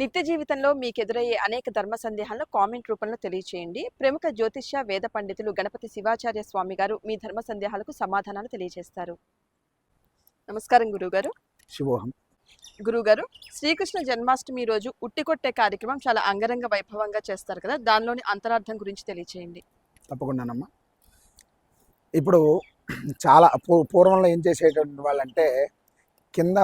నిత్య జీవితంలో మీకు ఎదురయ్యే అనేక ధర్మ సందేహాలను కామెంట్ రూపంలో తెలియచేయండి. ప్రముఖ జ్యోతిష్య వేద పండితులు గణపతి శివాచార్య స్వామి గారు మీ ధర్మ సందేహాలకు సమాధానాలు తెలియజేస్తారు. నమస్కారం గురుగారు శివోహం గురుగారు శ్రీకృష్ణ జన్మాష్టమి రోజు ఉట్టి కొట్టే కార్యక్రమం చాలా అంగరంగ వైభవంగా చేస్తారు కదా దానిలోని అంతరార్థం గురించి తెలియచేయండి. తప్పకుండానమ్మా ఇప్పుడు చాలా పూర్వంలో ఏం చేసేటువంటి వాళ్ళంటే కింద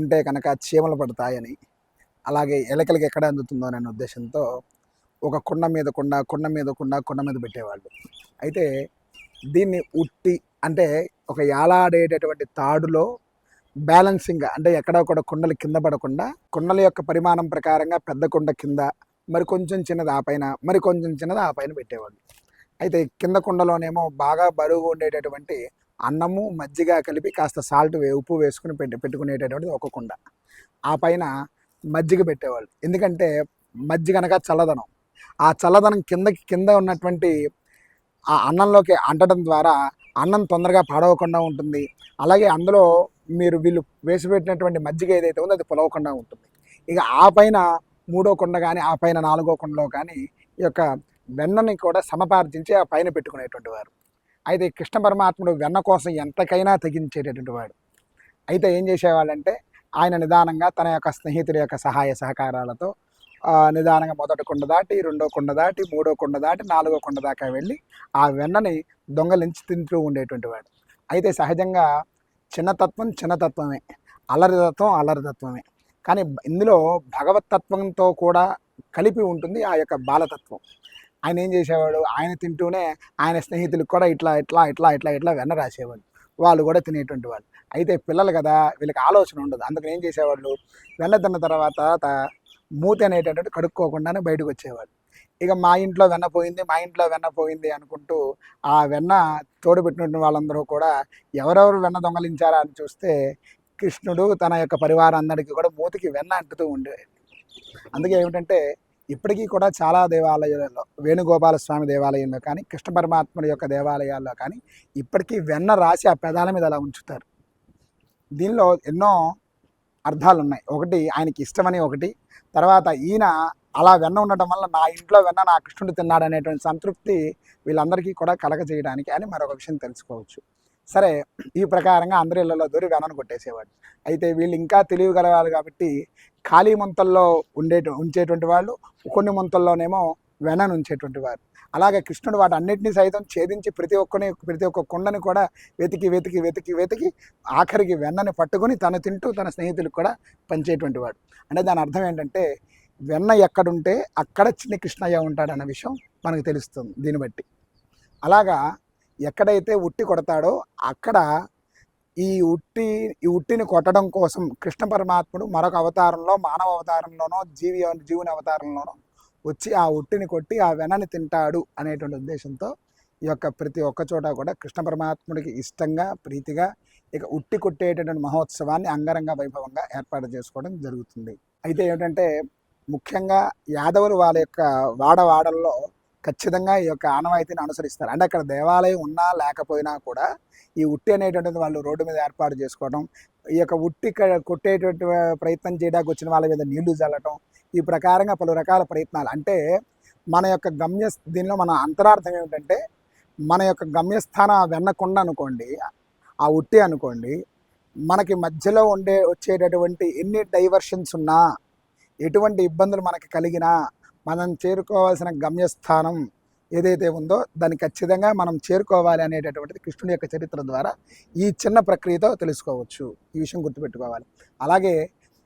ఉంటే కనుక చీమలు పడతాయని అలాగే ఎలకలకి ఎక్కడ అందుతుందో అనే ఉద్దేశంతో ఒక కుండ మీద కుండ కుండ మీద కొండ కుండ మీద పెట్టేవాళ్ళు. అయితే దీన్ని ఉట్టి అంటే ఒక యాలాడేటటువంటి తాడులో బ్యాలెన్సింగ్గా అంటే ఎక్కడ కూడా కుండలు కింద పడకుండా కుండల యొక్క పరిమాణం ప్రకారంగా పెద్ద కుండ కింద మరి కొంచెం చిన్నది ఆ పైన మరి కొంచెం చిన్నది ఆ పైన పెట్టేవాళ్ళు. అయితే కింద కుండలోనేమో బాగా బరువు ఉండేటటువంటి అన్నము మజ్జిగ కలిపి కాస్త సాల్ట్ వే ఉప్పు వేసుకుని పెట్టి పెట్టుకునేటటువంటిది ఒక కుండ. ఆ పైన మజ్జిగ పెట్టేవాళ్ళు. ఎందుకంటే మజ్జిగ అనగా చల్లదనం. ఆ చల్లదనం కిందకి కింద ఉన్నటువంటి ఆ అన్నంలోకి అంటడం ద్వారా అన్నం తొందరగా పాడవకుండా ఉంటుంది. అలాగే అందులో మీరు వీళ్ళు వేసిపెట్టినటువంటి మజ్జిగ ఏదైతే ఉందో అది పొలవకుండా ఉంటుంది. ఇక ఆ పైన మూడో కుండ కానీ ఆ పైన నాలుగో కుండలో కానీ ఈ యొక్క వెన్నని కూడా సమపార్జించి ఆ పైన పెట్టుకునేటువంటి వారు. అయితే కృష్ణ పరమాత్ముడు వెన్న కోసం ఎంతకైనా తగ్గించేటటువంటి వాడు. అయితే ఏం చేసేవాళ్ళంటే ఆయన నిదానంగా తన యొక్క స్నేహితుడి యొక్క సహాయ సహకారాలతో నిదానంగా మొదటి కుండ దాటి రెండో కుండ దాటి మూడో కుండ దాటి నాలుగో కుండ దాకా వెళ్ళి ఆ వెన్నని దొంగలించి తింటూ ఉండేటువంటి వాడు. అయితే సహజంగా చిన్నతత్వం చిన్నతత్వమే. అల్లరితత్వం అల్లరితత్వమే కానీ ఇందులో భగవతత్వంతో కూడా కలిపి ఉంటుంది ఆ యొక్క బాలతత్వం. ఆయన ఏం చేసేవాడు? ఆయన తింటూనే ఆయన స్నేహితులకు కూడా ఇట్లా ఇట్లా ఇట్లా ఇట్లా ఇట్లా వెన్న రాసేవాడు. వాళ్ళు కూడా తినేటువంటి వాళ్ళు. అయితే పిల్లలు కదా వీళ్ళకి ఆలోచన ఉండదు. అందుకని ఏం చేసేవాళ్ళు? వెన్న తిన్న తర్వాత మూత అనేటటువంటి కడుక్కోకుండానే బయటకు వచ్చేవాళ్ళు. ఇక మా ఇంట్లో వెన్న పోయింది మా ఇంట్లో వెన్న పోయింది అనుకుంటూ ఆ వెన్న తోడుపెట్టిన వాళ్ళందరూ కూడా ఎవరెవరు వెన్న దొంగలించారా అని చూస్తే కృష్ణుడు తన యొక్క పరివారం అందరికీ కూడా మూతికి వెన్న అంటుతూ ఉండేది అందుకే ఏమిటంటే ఇప్పటికీ కూడా చాలా దేవాలయాల్లో వేణుగోపాల స్వామి దేవాలయంలో కానీ కృష్ణ పరమాత్ముడి యొక్క దేవాలయాల్లో కానీ ఇప్పటికీ వెన్న రాసి ఆ పెదాల మీద అలా ఉంచుతారు. దీనిలో ఎన్నో అర్థాలు ఉన్నాయి ఒకటి ఆయనకి ఇష్టమని ఒకటి తర్వాత ఈయన అలా వెన్న ఉండటం వల్ల నా ఇంట్లో వెన్న నా కృష్ణుడు తిన్నాడు అనేటువంటి సంతృప్తి వీళ్ళందరికీ కూడా కలగజేయడానికి అని మరొక విషయం తెలుసుకోవచ్చు. సరే ఈ ప్రకారంగా అందరి ఇళ్ళలో దూరి వెనను కొట్టేసేవాడు. అయితే వీళ్ళు ఇంకా తెలివి గలవాళ్ళు కాబట్టి ఖాళీ ముంతల్లో ఉండే ఉంచేటువంటి వాళ్ళు కొన్ని ముంతల్లోనేమో వెనను ఉంచేటువంటి వారు. అలాగే కృష్ణుడు వాటి అన్నింటినీ సైతం ఛేదించి ప్రతి ఒక్కని ప్రతి ఒక్క కుండని కూడా వెతికి వెతికి వెతికి వెతికి ఆఖరికి వెన్నని పట్టుకొని తను తింటూ తన స్నేహితులకు కూడా పంచేటువంటి వాడు. అంటే దాని అర్థం ఏంటంటే వెన్న ఎక్కడుంటే అక్కడ చిన్న కృష్ణయ్య ఉంటాడన్న విషయం మనకు తెలుస్తుంది దీన్ని బట్టి. అలాగా ఎక్కడైతే ఉట్టి కొడతాడో అక్కడ ఈ ఉట్టి ఈ ఉట్టిని కొట్టడం కోసం కృష్ణ పరమాత్ముడు మరొక అవతారంలో మానవ అవతారంలోనో జీవి జీవుని అవతారంలోనో వచ్చి ఆ ఉట్టిని కొట్టి ఆ వెనని తింటాడు అనేటువంటి ఉద్దేశంతో ఈ యొక్క ప్రతి ఒక్క చోట కూడా కృష్ణ పరమాత్ముడికి ఇష్టంగా ప్రీతిగా ఇక ఉట్టి కొట్టేటటువంటి మహోత్సవాన్ని అంగరంగ వైభవంగా ఏర్పాటు చేసుకోవడం జరుగుతుంది. అయితే ఏమిటంటే ముఖ్యంగా యాదవులు వాళ్ళ యొక్క వాడవాడల్లో ఖచ్చితంగా ఈ యొక్క ఆనవాయితీని అనుసరిస్తారు. అంటే అక్కడ దేవాలయం ఉన్నా లేకపోయినా కూడా ఈ ఉట్టి అనేటువంటిది వాళ్ళు రోడ్డు మీద ఏర్పాటు చేసుకోవడం ఈ యొక్క ఉట్టి క- కొట్టేటువంటి ప్రయత్నం చేయడానికి వచ్చిన వాళ్ళ మీద నీళ్ళు చల్లటం ఈ ప్రకారంగా పలు రకాల ప్రయత్నాలు. అంటే మన యొక్క గమ్య దీనిలో మన అంతరార్థం ఏమిటంటే మన యొక్క గమ్యస్థానం వెన్నకుండా వెన్నకొండ అనుకోండి ఆ ఉట్టి అనుకోండి మనకి మధ్యలో ఉండే వచ్చేటటువంటి ఎన్ని డైవర్షన్స్ ఉన్నా ఎటువంటి ఇబ్బందులు మనకి కలిగినా మనం చేరుకోవాల్సిన గమ్యస్థానం ఏదైతే ఉందో దాన్ని ఖచ్చితంగా మనం చేరుకోవాలి అనేటటువంటిది కృష్ణుడి యొక్క చరిత్ర ద్వారా ఈ చిన్న ప్రక్రియతో తెలుసుకోవచ్చు. ఈ విషయం గుర్తుపెట్టుకోవాలి. అలాగే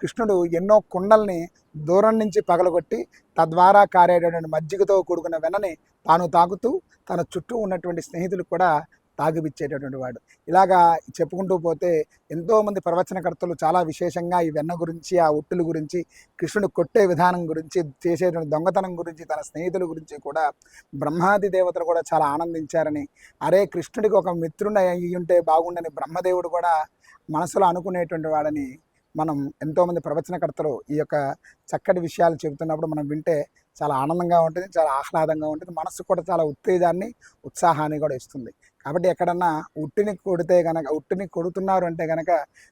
కృష్ణుడు ఎన్నో కుండల్ని దూరం నుంచి పగలగొట్టి తద్వారా కారేటటువంటి మజ్జిగతో కూడుకున్న వెన్నని తాను తాగుతూ తన చుట్టూ ఉన్నటువంటి స్నేహితులు కూడా తాగిపిచ్చేటటువంటి వాడు. ఇలాగా చెప్పుకుంటూ పోతే ఎంతోమంది ప్రవచనకర్తలు చాలా విశేషంగా ఈ వెన్న గురించి ఆ ఉట్టుల గురించి కృష్ణుడు కొట్టే విధానం గురించి చేసేటువంటి దొంగతనం గురించి తన స్నేహితుల గురించి కూడా బ్రహ్మాది దేవతలు కూడా చాలా ఆనందించారని అరే కృష్ణుడికి ఒక మిత్రుని అయ్యి ఉంటే బాగుండని బ్రహ్మదేవుడు కూడా మనసులో అనుకునేటువంటి వాడని మనం ఎంతోమంది ప్రవచనకర్తలు ఈ యొక్క చక్కటి విషయాలు చెబుతున్నప్పుడు మనం వింటే చాలా ఆనందంగా ఉంటుంది చాలా ఆహ్లాదంగా ఉంటుంది. మనసు కూడా చాలా ఉత్తేజాన్ని ఉత్సాహాన్ని కూడా ఇస్తుంది. కాబట్టి ఎక్కడన్నా ఉట్టిని కొడితే కనుక ఉట్టిని కొడుతున్నారు అంటే కనుక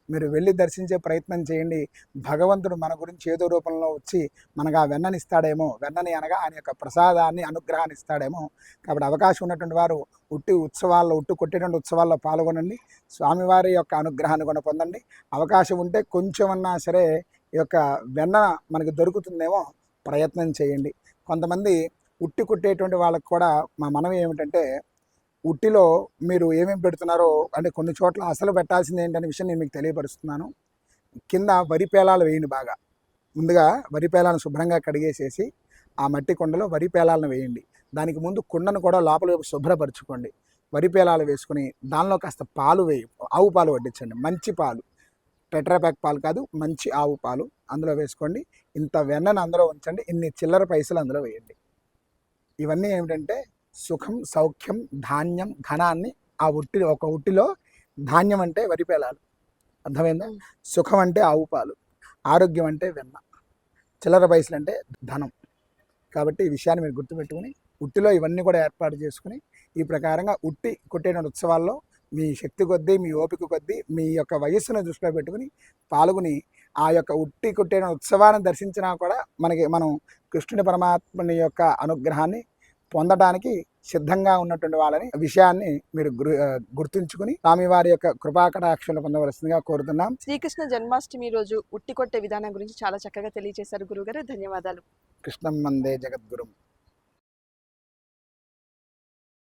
మీరు వెళ్ళి దర్శించే ప్రయత్నం చేయండి. భగవంతుడు మన గురించి ఏదో రూపంలో వచ్చి మనకు ఆ వెన్నని ఇస్తాడేమో వెన్నని అనగా ఆయన యొక్క ప్రసాదాన్ని అనుగ్రహాన్ని ఇస్తాడేమో. కాబట్టి అవకాశం ఉన్నటువంటి వారు ఉట్టి ఉత్సవాల్లో ఉట్టు కొట్టేటువంటి ఉత్సవాల్లో పాల్గొనండి. స్వామివారి యొక్క అనుగ్రహాన్ని కూడా పొందండి. అవకాశం ఉంటే కొంచెమన్నా సరే ఈ యొక్క వెన్న మనకి దొరుకుతుందేమో ప్రయత్నం చేయండి. కొంతమంది ఉట్టి కుట్టేటువంటి వాళ్ళకి కూడా మా మనం ఏమిటంటే ఉట్టిలో మీరు ఏమేమి పెడుతున్నారో అంటే కొన్ని చోట్ల అసలు పెట్టాల్సింది ఏంటనే విషయం నేను మీకు తెలియపరుస్తున్నాను. కింద వరి పేలాలు వేయండి బాగా. ముందుగా వరి పేలాలను శుభ్రంగా కడిగేసేసి ఆ మట్టి కుండలో వరి పేలాలను వేయండి. దానికి ముందు కుండను కూడా లోపల వైపు శుభ్రపరచుకోండి. వరి పేలాలు వేసుకుని దానిలో కాస్త పాలు వేయి ఆవు పాలు వడ్డించండి. మంచి పాలు. టెట్రాప్యాక్ పాలు కాదు మంచి ఆవు పాలు అందులో వేసుకోండి. ఇంత వెన్నను అందులో ఉంచండి. ఇన్ని చిల్లర పైసలు అందులో వేయండి. ఇవన్నీ ఏమిటంటే సుఖం సౌఖ్యం ధాన్యం ఘనాన్ని ఆ ఉట్టి ఒక ఉట్టిలో ధాన్యం అంటే వరి పేలాలు. అర్థమైందా. సుఖం అంటే ఆవు పాలు ఆరోగ్యం అంటే వెన్న చిల్లర పైసలు అంటే ధనం. కాబట్టి ఈ విషయాన్ని మీరు గుర్తుపెట్టుకుని ఉట్టిలో ఇవన్నీ కూడా ఏర్పాటు చేసుకుని ఈ ప్రకారంగా ఉట్టి కొట్టేటువంటి ఉత్సవాల్లో మీ శక్తి కొద్దీ మీ ఓపిక కొద్దీ మీ యొక్క వయస్సును దృష్టిలో పెట్టుకుని పాల్గొని ఆ యొక్క ఉట్టి కొట్టే ఉత్సవాన్ని దర్శించినా కూడా మనకి మనం కృష్ణుని పరమాత్మని యొక్క అనుగ్రహాన్ని పొందడానికి సిద్ధంగా ఉన్నటువంటి వాళ్ళని విషయాన్ని మీరు గుర్తుంచుకుని స్వామివారి యొక్క కృపాకటాక్షలు పొందవలసిందిగా కోరుతున్నాం. శ్రీకృష్ణ జన్మాష్టమి రోజు ఉట్టి కొట్టే విధానం గురించి చాలా చక్కగా తెలియజేశారు గురుగారు ధన్యవాదాలు. కృష్ణం మందే జగద్గురు.